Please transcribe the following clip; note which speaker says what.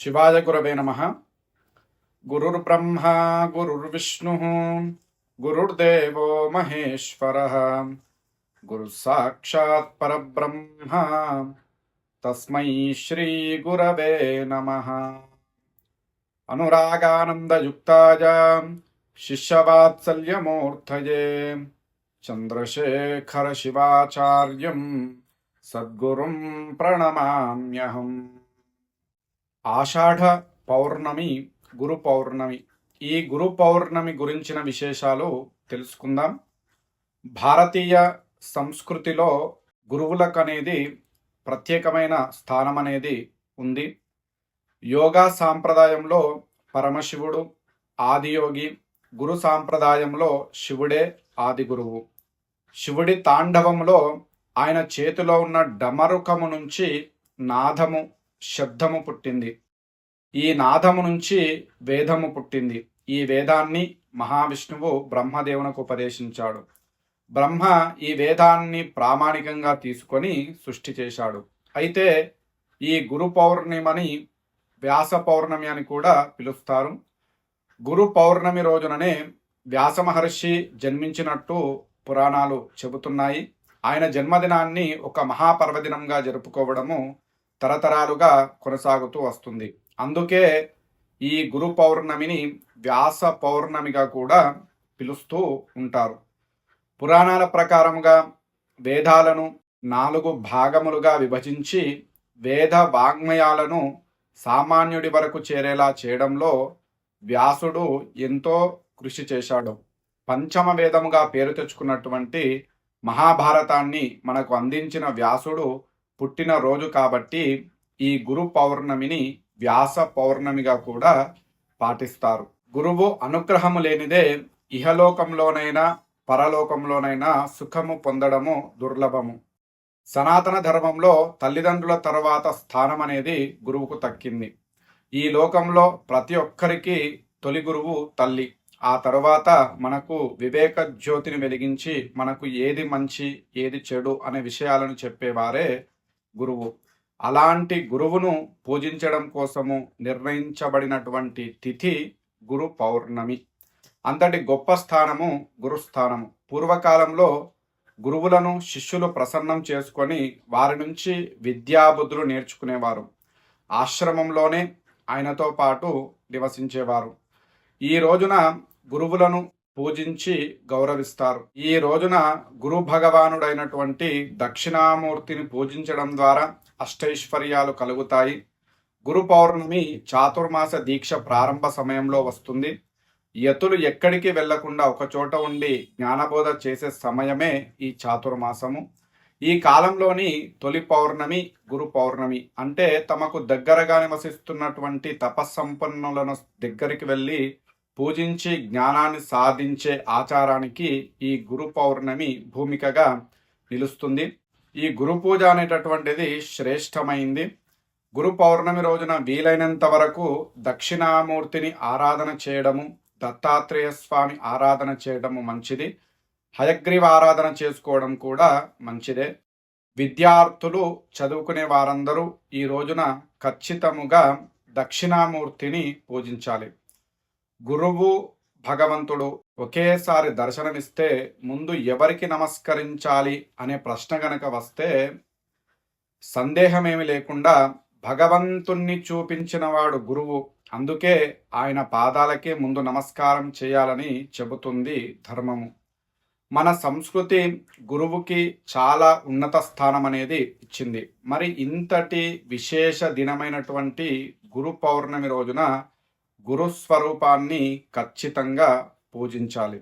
Speaker 1: శివాయ గురవే నమ గురుర్ బ్రహ్మ గురుర్విష్ణు గురుర్దేవో మహేశ్వర గురు సాక్షాత్ పరబ్రహ్మ తస్మై శ్రీ గురవే నమ అనురాగానందయుక్తాయ శిష్యవాత్సల్యమూర్తయే చంద్రశేఖర శివాచార్యం సద్గురుం ప్రణమామ్యహం
Speaker 2: ఆషాఢ పౌర్ణమి గురు పౌర్ణమి ఈ గురు పౌర్ణమి గురించిన విశేషాలు తెలుసుకుందాం భారతీయ సంస్కృతిలో గురువులకు అనేది ప్రత్యేకమైన స్థానం అనేది ఉంది యోగా సాంప్రదాయంలో పరమశివుడు ఆదియోగి గురు సాంప్రదాయంలో శివుడే ఆది గురువు శివుడి తాండవంలో ఆయన చేతిలో ఉన్న డమరుకము నుంచి నాదము శబ్దము పుట్టింది ఈ నాదము నుంచి వేదము పుట్టింది ఈ వేదాన్ని మహావిష్ణువు బ్రహ్మదేవునకు ఉపదేశించాడు బ్రహ్మ ఈ వేదాన్ని ప్రామాణికంగా తీసుకొని సృష్టి చేశాడు అయితే ఈ గురు పౌర్ణిమని వ్యాస పౌర్ణమి అని కూడా పిలుస్తారు గురు పౌర్ణమి రోజుననే వ్యాస మహర్షి జన్మించినట్టు పురాణాలు చెబుతున్నాయి ఆయన జన్మదినాన్ని ఒక మహాపర్వదినంగా జరుపుకోవడము తరతరాలుగా కొనసాగుతూ వస్తుంది అందుకే ఈ గురు పౌర్ణమిని వ్యాస పౌర్ణమిగా కూడా పిలుస్తూ ఉంటారు పురాణాల ప్రకారముగా వేదాలను నాలుగు భాగములుగా విభజించి వేద వాంగ్మయాలను సామాన్యుడి వరకు చేరేలా చేయడంలో వ్యాసుడు ఎంతో కృషి చేశాడు పంచమ వేదముగా పేరు తెచ్చుకున్నటువంటి మహాభారతాన్ని మనకు అందించిన వ్యాసుడు పుట్టినరోజు కాబట్టి ఈ గురు పౌర్ణమిని వ్యాస పౌర్ణమిగా కూడా పాటిస్తారు గురువు అనుగ్రహము లేనిదే ఇహలోకంలోనైనా పరలోకంలోనైనా సుఖము పొందడము దుర్లభము సనాతన ధర్మంలో తల్లిదండ్రుల తర్వాత స్థానం అనేది గురువుకు తక్కింది ఈ లోకంలో ప్రతి ఒక్కరికి తొలి గురువు తల్లి ఆ తర్వాత మనకు వివేక జ్యోతిని వెలిగించి మనకు ఏది మంచి ఏది చెడు అనే విషయాలను చెప్పేవారే గురువు అలాంటి గురువును పూజించడం కోసము నిర్ణయించబడినటువంటి తిథి గురు పౌర్ణమి అంతటి గొప్ప స్థానము గురుస్థానము పూర్వకాలంలో గురువులను శిష్యులు ప్రసన్నం చేసుకొని వారి నుంచి విద్యాబుద్ధులు నేర్చుకునేవారు ఆశ్రమంలోనే ఆయనతో పాటు నివసించేవారు ఈ రోజున గురువులను పూజించి గౌరవిస్తారు ఈ రోజున గురు భగవానుడైనటువంటి దక్షిణామూర్తిని పూజించడం ద్వారా అష్టైశ్వర్యాలు కలుగుతాయి గురు పౌర్ణమి చాతుర్మాస దీక్ష ప్రారంభ సమయంలో వస్తుంది యతులు ఎక్కడికి వెళ్లకుండా ఒకచోట ఉండి జ్ఞానబోధ చేసే సమయమే ఈ చాతుర్మాసము ఈ కాలంలోని తొలి పౌర్ణమి గురు పౌర్ణమి అంటే తమకు దగ్గరగా నివసిస్తున్నటువంటి తపస్సంపన్నులను దగ్గరికి వెళ్ళి పూజించి జ్ఞానాన్ని సాధించే ఆచారానికి ఈ గురు పౌర్ణమి భూమికగా నిలుస్తుంది ఈ గురు పూజ అనేటటువంటిది శ్రేష్టమైంది గురు పౌర్ణమి రోజున వీలైనంత వరకు దక్షిణామూర్తిని ఆరాధన చేయడము దత్తాత్రేయ స్వామి ఆరాధన చేయడము మంచిది హయగ్రీవ ఆరాధన చేసుకోవడం కూడా మంచిదే విద్యార్థులు చదువుకునే వారందరూ ఈ రోజున ఖచ్చితముగా దక్షిణామూర్తిని పూజించాలి గురువు భగవంతుడు ఒకేసారి దర్శనమిస్తే ముందు ఎవరికి నమస్కరించాలి అనే ప్రశ్న గనక వస్తే సందేహమేమి లేకుండా భగవంతుణ్ణి చూపించినవాడు గురువు అందుకే ఆయన పాదాలకే ముందు నమస్కారం చేయాలని చెబుతుంది ధర్మము మన సంస్కృతి గురువుకి చాలా ఉన్నత స్థానం అనేది ఇచ్చింది మరి ఇంతటి విశేష దినమైనటువంటి గురు పౌర్ణమి రోజున గురుస్వరూపాన్ని ఖచ్చితంగా పూజించాలి